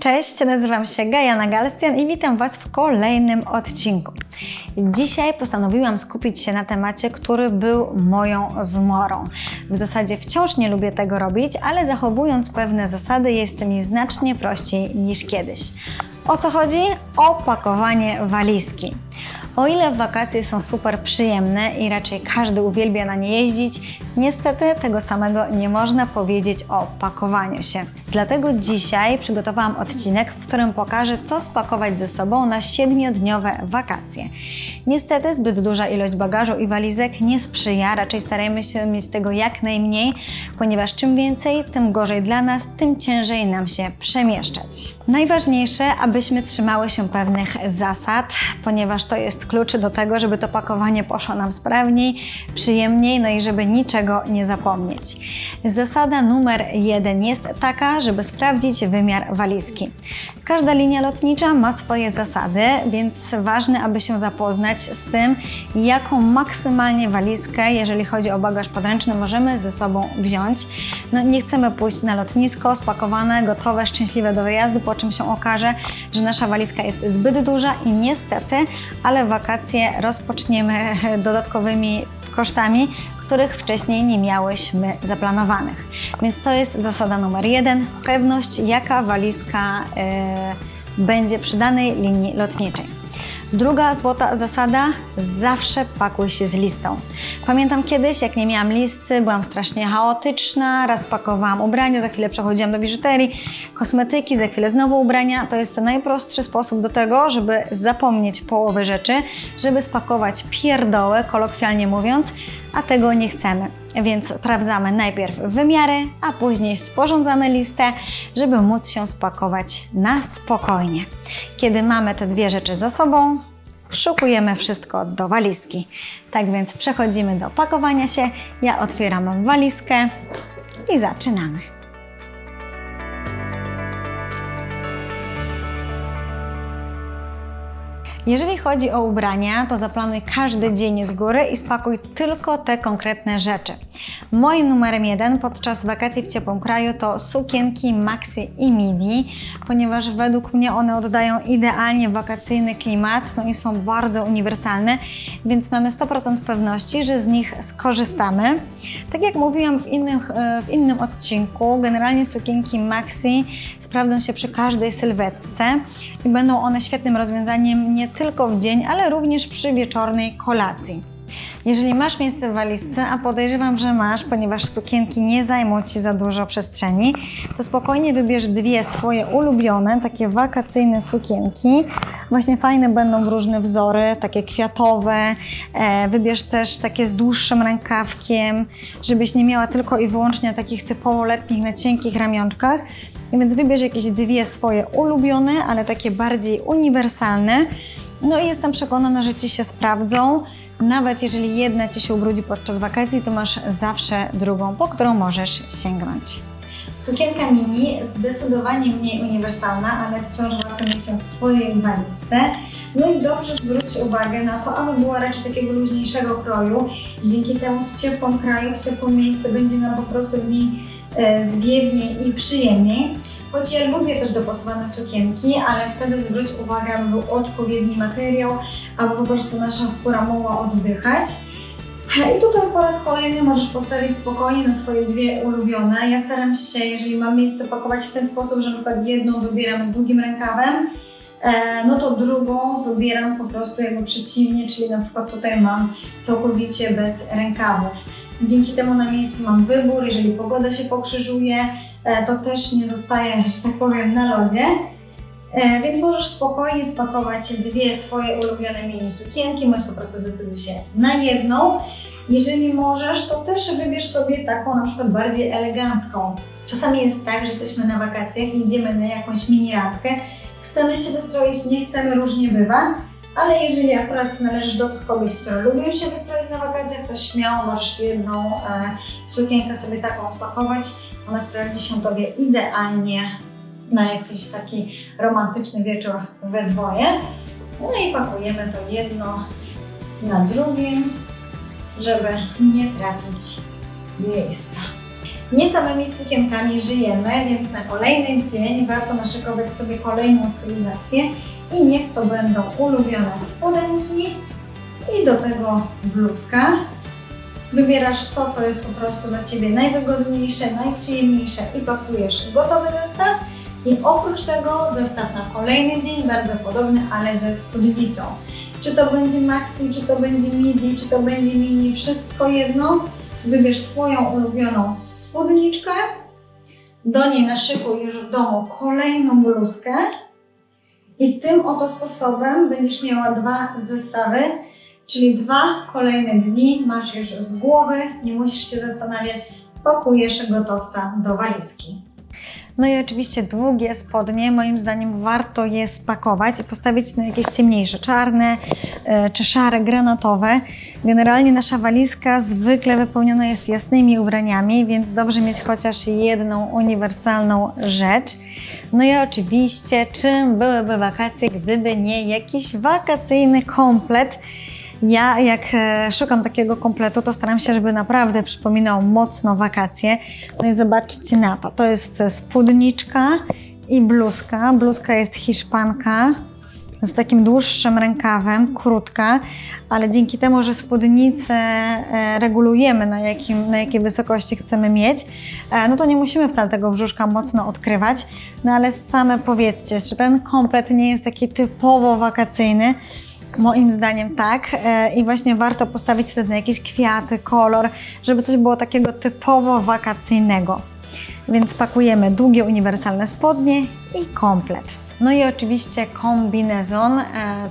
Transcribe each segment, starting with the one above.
Cześć, nazywam się Gajana Galstian i witam Was w kolejnym odcinku. Dzisiaj postanowiłam skupić się na temacie, który był moją zmorą. W zasadzie wciąż nie lubię tego robić, ale zachowując pewne zasady jest mi znacznie prościej niż kiedyś. O co chodzi? O pakowanie walizki. O ile wakacje są super przyjemne i raczej każdy uwielbia na nie jeździć, niestety tego samego nie można powiedzieć o pakowaniu się. Dlatego dzisiaj przygotowałam odcinek, w którym pokażę, co spakować ze sobą na 7-dniowe wakacje. Niestety zbyt duża ilość bagażu i walizek nie sprzyja, raczej starajmy się mieć tego jak najmniej, ponieważ czym więcej, tym gorzej dla nas, tym ciężej nam się przemieszczać. Najważniejsze, abyśmy trzymały się pewnych zasad, ponieważ to jest klucz do tego, żeby to pakowanie poszło nam sprawniej, przyjemniej, no i żeby niczego nie zapomnieć. Zasada numer jeden jest taka, żeby sprawdzić wymiar walizki. Każda linia lotnicza ma swoje zasady, więc ważne, aby się zapoznać z tym, jaką maksymalnie walizkę, jeżeli chodzi o bagaż podręczny, możemy ze sobą wziąć. No, nie chcemy pójść na lotnisko spakowane, gotowe, szczęśliwe do wyjazdu, po czym się okaże, że nasza walizka jest zbyt duża i niestety, ale wakacje rozpoczniemy dodatkowymi kosztami, których wcześniej nie miałyśmy zaplanowanych. Więc to jest zasada numer jeden. Pewność, jaka walizka y, będzie przy danej linii lotniczej. Druga złota zasada: zawsze pakuj się z listą. Pamiętam kiedyś, jak nie miałam listy, byłam strasznie chaotyczna, raz pakowałam ubrania, za chwilę przechodziłam do biżuterii, kosmetyki, za chwilę znowu ubrania. To jest najprostszy sposób do tego, żeby zapomnieć połowy rzeczy, żeby spakować pierdołę, kolokwialnie mówiąc, a tego nie chcemy. Więc sprawdzamy najpierw wymiary, a później sporządzamy listę, żeby móc się spakować na spokojnie. Kiedy mamy te dwie rzeczy za sobą, szukujemy wszystko do walizki. Tak więc przechodzimy do pakowania się. Ja otwieram walizkę i zaczynamy. Jeżeli chodzi o ubrania, to zaplanuj każdy dzień z góry i spakuj tylko te konkretne rzeczy. Moim numerem jeden podczas wakacji w ciepłym kraju to sukienki maxi i midi, ponieważ według mnie one oddają idealnie wakacyjny klimat, no i są bardzo uniwersalne, więc mamy 100% pewności, że z nich skorzystamy. Tak jak mówiłam w, innych, e, w innym odcinku, generalnie sukienki maxi sprawdzą się przy każdej sylwetce i będą one świetnym rozwiązaniem nie tylko w dzień, ale również przy wieczornej kolacji. Jeżeli masz miejsce w walizce, a podejrzewam, że masz, ponieważ sukienki nie zajmą Ci za dużo przestrzeni, to spokojnie wybierz dwie swoje ulubione, takie wakacyjne sukienki. Właśnie fajne będą różne wzory, takie kwiatowe. E, wybierz też takie z dłuższym rękawkiem, żebyś nie miała tylko i wyłącznie takich typowo letnich na cienkich ramionczkach. Więc wybierz jakieś dwie swoje ulubione, ale takie bardziej uniwersalne. No i jestem przekonana, że Ci się sprawdzą. Nawet jeżeli jedna Ci się ubrudzi podczas wakacji, to masz zawsze drugą, po którą możesz sięgnąć. Sukienka mini zdecydowanie mniej uniwersalna, ale wciąż warto mieć ją w swojej walizce. No i dobrze zwróć uwagę na to, aby była raczej takiego luźniejszego kroju. Dzięki temu w ciepłym kraju, w ciepłym miejscu będzie nam po prostu mniej e, i przyjemniej. Choć ja lubię też dopasowane sukienki, ale wtedy zwróć uwagę, aby był odpowiedni materiał, aby po prostu nasza skóra mogła oddychać. I tutaj po raz kolejny możesz postawić spokojnie na swoje dwie ulubione. Ja staram się, jeżeli mam miejsce, pakować w ten sposób, że na przykład jedną wybieram z długim rękawem, e, no to drugą wybieram po prostu jakby przeciwnie, czyli na przykład tutaj mam całkowicie bez rękawów. Dzięki temu na miejscu mam wybór, jeżeli pogoda się pokrzyżuje, e, to też nie zostaje, że tak powiem, na lodzie. E, Więc możesz spokojnie spakować dwie swoje ulubione mini sukienki, bądź po prostu zdecyduj się na jedną. Jeżeli możesz, to też wybierz sobie taką na przykład bardziej elegancką. Czasami jest tak, że jesteśmy na wakacjach i idziemy na jakąś mini randkę, chcemy się wystroić, nie chcemy, różnie bywa, ale jeżeli akurat należysz do tych kobiet, które lubią się wystroić na wakacjach, to śmiało możesz jedną e, sukienkę sobie taką spakować. Ona sprawdzi się Tobie idealnie na jakiś taki romantyczny wieczór we dwoje. No i pakujemy to jedno na drugim, żeby nie tracić miejsca. Nie samymi sukienkami żyjemy, więc na kolejny dzień warto naszykować sobie kolejną stylizację i niech to będą ulubione spodenki i do tego bluzka. Wybierasz to, co jest po prostu dla Ciebie najwygodniejsze, najprzyjemniejsze i pakujesz gotowy zestaw. I oprócz tego zestaw na kolejny dzień, bardzo podobny, ale ze spódnicą. Czy to będzie maxi, czy to będzie midi, czy to będzie mini, wszystko jedno. Wybierz swoją ulubioną spódniczkę, do niej naszykuj już w domu kolejną bluzkę i tym oto sposobem będziesz miała dwa zestawy, czyli dwa kolejne dni masz już z głowy, nie musisz się zastanawiać, pakujesz gotowca do walizki. No i oczywiście długie spodnie, moim zdaniem warto je spakować i postawić na jakieś ciemniejsze, czarne e, czy szare, granatowe. Generalnie nasza walizka zwykle wypełniona jest jasnymi ubraniami, więc dobrze mieć chociaż jedną uniwersalną rzecz. No i oczywiście, czym byłyby wakacje, gdyby nie jakiś wakacyjny komplet. Ja jak e, szukam takiego kompletu, to staram się, żeby naprawdę przypominał mocno wakacje. No i zobaczcie na to. To jest spódniczka i bluzka. Bluzka jest hiszpanka z takim dłuższym rękawem, krótka, ale dzięki temu, że spódnicę e, regulujemy, na, jakim, na jakiej wysokości chcemy mieć, e, no to nie musimy wcale tego brzuszka mocno odkrywać. No ale same powiedzcie, czy ten komplet nie jest taki typowo wakacyjny, Moim zdaniem tak. E, I właśnie warto postawić wtedy na jakieś kwiaty, kolor, żeby coś było takiego typowo wakacyjnego. Więc pakujemy długie uniwersalne spodnie i komplet. No i oczywiście kombinezon, e,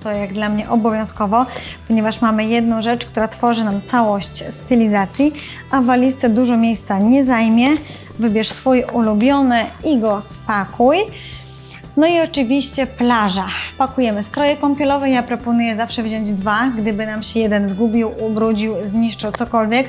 to jak dla mnie obowiązkowo, ponieważ mamy jedną rzecz, która tworzy nam całość stylizacji, a walizce dużo miejsca nie zajmie. Wybierz swój ulubiony i go spakuj. No i oczywiście plaża. Pakujemy stroje kąpielowe. Ja proponuję zawsze wziąć dwa, gdyby nam się jeden zgubił, ubrudził, zniszczył cokolwiek,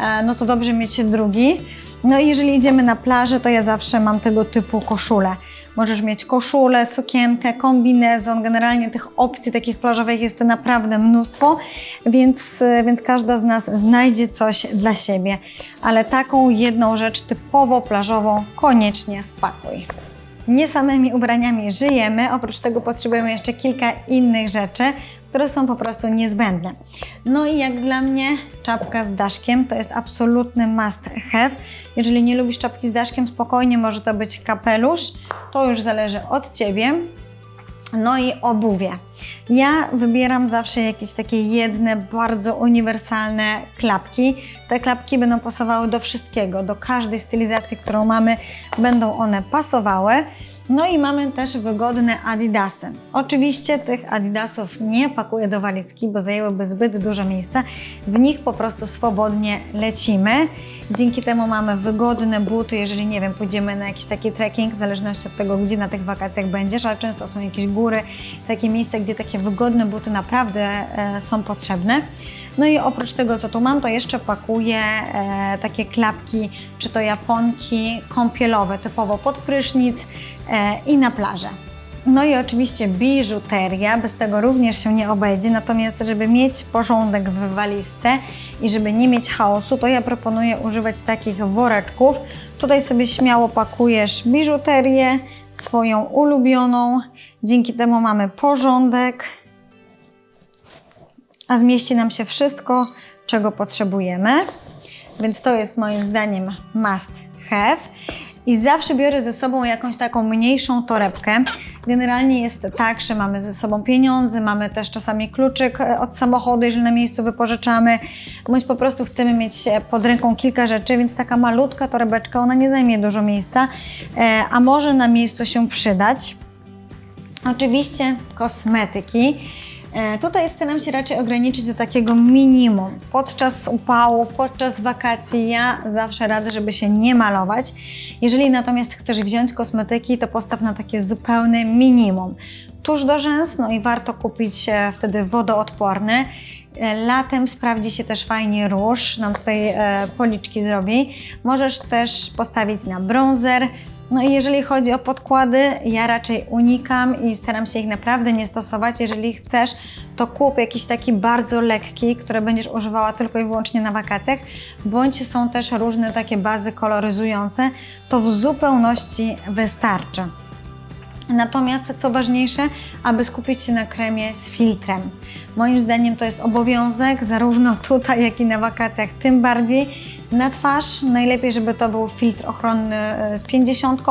e, no to dobrze mieć drugi. No i jeżeli idziemy na plażę, to ja zawsze mam tego typu koszule. Możesz mieć koszulę, sukienkę, kombinezon. Generalnie tych opcji takich plażowych jest naprawdę mnóstwo, więc, e, więc każda z nas znajdzie coś dla siebie. Ale taką jedną rzecz typowo plażową koniecznie spakuj nie samymi ubraniami żyjemy, oprócz tego potrzebujemy jeszcze kilka innych rzeczy, które są po prostu niezbędne. No i jak dla mnie czapka z daszkiem to jest absolutny must have. Jeżeli nie lubisz czapki z daszkiem, spokojnie może to być kapelusz, to już zależy od Ciebie. No i obuwie. Ja wybieram zawsze jakieś takie jedne, bardzo uniwersalne klapki. Te klapki będą pasowały do wszystkiego, do każdej stylizacji, którą mamy, będą one pasowały. No i mamy też wygodne adidasy. Oczywiście tych adidasów nie pakuję do walizki, bo zajęłyby zbyt dużo miejsca. W nich po prostu swobodnie lecimy. Dzięki temu mamy wygodne buty, jeżeli nie wiem, pójdziemy na jakiś taki trekking, w zależności od tego, gdzie na tych wakacjach będziesz, ale często są jakieś góry, takie miejsca, gdzie takie wygodne buty naprawdę e, są potrzebne. No i oprócz tego, co tu mam, to jeszcze pakuję e, takie klapki, czy to japonki kąpielowe, typowo pod prysznic e, i na plażę. No i oczywiście biżuteria, bez tego również się nie obejdzie, natomiast żeby mieć porządek w walizce i żeby nie mieć chaosu, to ja proponuję używać takich woreczków. Tutaj sobie śmiało pakujesz biżuterię, swoją ulubioną, dzięki temu mamy porządek, a zmieści nam się wszystko, czego potrzebujemy. Więc to jest moim zdaniem must have. I zawsze biorę ze sobą jakąś taką mniejszą torebkę. Generalnie jest tak, że mamy ze sobą pieniądze, mamy też czasami kluczyk e, od samochodu, jeżeli na miejscu wypożyczamy, bądź po prostu chcemy mieć e, pod ręką kilka rzeczy, więc taka malutka torebeczka, ona nie zajmie dużo miejsca, e, a może na miejscu się przydać. Oczywiście kosmetyki. E, tutaj staram się raczej ograniczyć do takiego minimum. Podczas upałów, podczas wakacji ja zawsze radzę, żeby się nie malować. Jeżeli natomiast chcesz wziąć kosmetyki, to postaw na takie zupełne minimum. Tuż do rzęs, no i warto kupić e, wtedy wodoodporny. E, latem sprawdzi się też fajnie róż, nam tutaj policzki zrobi. Możesz też postawić na bronzer, No i jeżeli chodzi o podkłady, ja raczej unikam i staram się ich naprawdę nie stosować. Jeżeli chcesz, to kup jakiś taki bardzo lekki, który będziesz używała tylko i wyłącznie na wakacjach, bądź są też różne takie bazy koloryzujące, to w zupełności wystarczy. Natomiast co ważniejsze, aby skupić się na kremie z filtrem. Moim zdaniem to jest obowiązek, zarówno tutaj, jak i na wakacjach, tym bardziej. Na twarz najlepiej, żeby to był filtr ochronny e, z 50,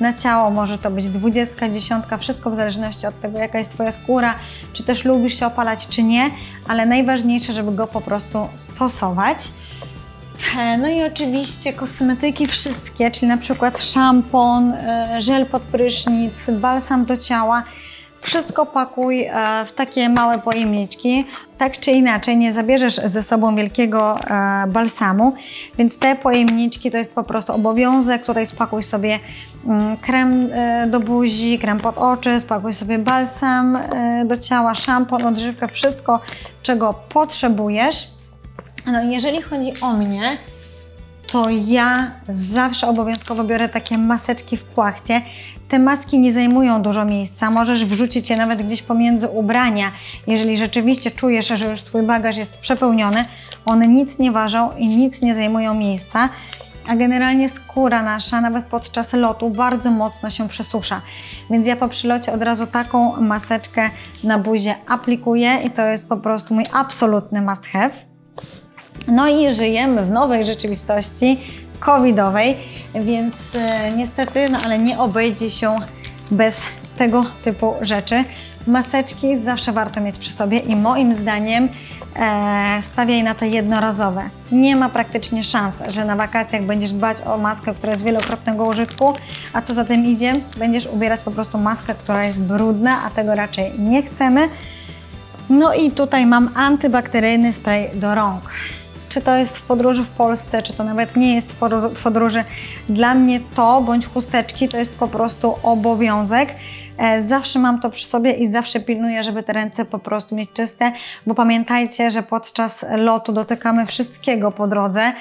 na ciało może to być 20, 10, wszystko w zależności od tego, jaka jest Twoja skóra, czy też lubisz się opalać, czy nie, ale najważniejsze, żeby go po prostu stosować. E, No i oczywiście kosmetyki wszystkie, czyli na przykład szampon, e, żel pod prysznic, balsam do ciała. Wszystko pakuj e, w takie małe pojemniczki. Tak czy inaczej, nie zabierzesz ze sobą wielkiego balsamu, więc te pojemniczki to jest po prostu obowiązek. Tutaj spakuj sobie mm, krem do buzi, krem pod oczy, spakuj sobie balsam do ciała, szampon, odżywkę, wszystko, czego potrzebujesz. No jeżeli chodzi o mnie, to ja zawsze obowiązkowo biorę takie maseczki w płachcie. Te maski nie zajmują dużo miejsca, możesz wrzucić je nawet gdzieś pomiędzy ubrania. Jeżeli rzeczywiście czujesz, że już Twój bagaż jest przepełniony, one nic nie ważą i nic nie zajmują miejsca. A generalnie skóra nasza, nawet podczas lotu, bardzo mocno się przesusza. Więc ja po przylocie od razu taką maseczkę na buzię aplikuję i to jest po prostu mój absolutny must have. No i żyjemy w nowej rzeczywistości covidowej, więc e, niestety, no ale nie obejdzie się bez tego typu rzeczy. Maseczki zawsze warto mieć przy sobie i moim zdaniem e, stawiaj na te jednorazowe. Nie ma praktycznie szans, że na wakacjach będziesz dbać o maskę, która jest wielokrotnego użytku, a co za tym idzie, będziesz ubierać po prostu maskę, która jest brudna, a tego raczej nie chcemy. No i tutaj mam antybakteryjny spray do rąk. Czy to jest w podróży w Polsce, czy to nawet nie jest w podróży. Dla mnie to, bądź chusteczki, to jest po prostu obowiązek. E, Zawsze mam to przy sobie i zawsze pilnuję, żeby te ręce po prostu mieć czyste, bo pamiętajcie, że podczas lotu dotykamy wszystkiego po drodze,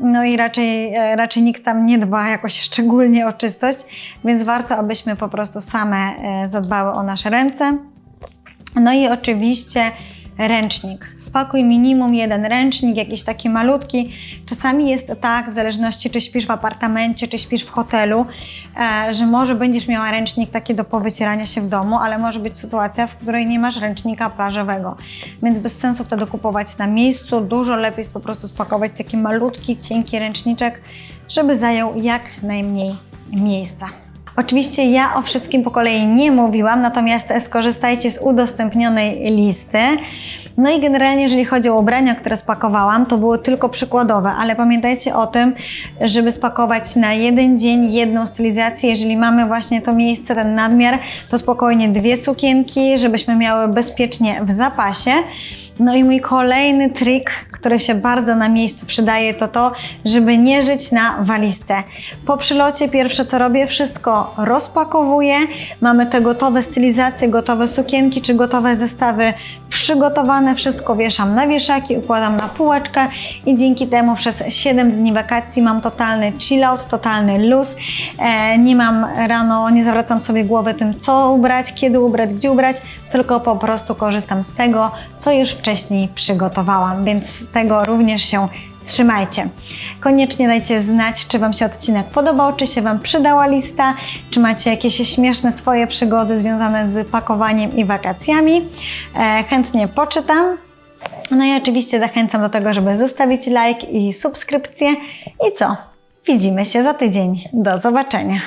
no i raczej, e, raczej nikt tam nie dba jakoś szczególnie o czystość, więc warto, abyśmy po prostu same e, zadbały o nasze ręce. No i oczywiście ręcznik. Spakuj minimum jeden ręcznik, jakiś taki malutki. Czasami jest tak, w zależności czy śpisz w apartamencie, czy śpisz w hotelu, e, że może będziesz miała ręcznik taki do powycierania się w domu, ale może być sytuacja, w której nie masz ręcznika plażowego. Więc bez sensu wtedy kupować na miejscu. Dużo lepiej jest po prostu spakować taki malutki, cienki ręczniczek, żeby zajął jak najmniej miejsca. Oczywiście ja o wszystkim po kolei nie mówiłam, natomiast skorzystajcie z udostępnionej listy. No i generalnie, jeżeli chodzi o ubrania, które spakowałam, to były tylko przykładowe, ale pamiętajcie o tym, żeby spakować na jeden dzień jedną stylizację. Jeżeli mamy właśnie to miejsce, ten nadmiar, to spokojnie dwie sukienki, żebyśmy miały bezpiecznie w zapasie. No i mój kolejny trik, który się bardzo na miejscu przydaje, to to, żeby nie żyć na walizce. Po przylocie pierwsze co robię, wszystko rozpakowuję. Mamy te gotowe stylizacje, gotowe sukienki czy gotowe zestawy przygotowane. Wszystko wieszam na wieszaki, układam na półeczkę i dzięki temu przez 7 dni wakacji mam totalny chill out, totalny luz. E, nie mam rano, nie zawracam sobie głowy tym, co ubrać, kiedy ubrać, gdzie ubrać, tylko po prostu korzystam z tego, co już wcześniej przygotowałam, więc tego również się trzymajcie. Koniecznie dajcie znać, czy Wam się odcinek podobał, czy się Wam przydała lista, czy macie jakieś śmieszne swoje przygody związane z pakowaniem i wakacjami. E, chętnie poczytam. No i oczywiście zachęcam do tego, żeby zostawić like i subskrypcję. I co? Widzimy się za tydzień. Do zobaczenia.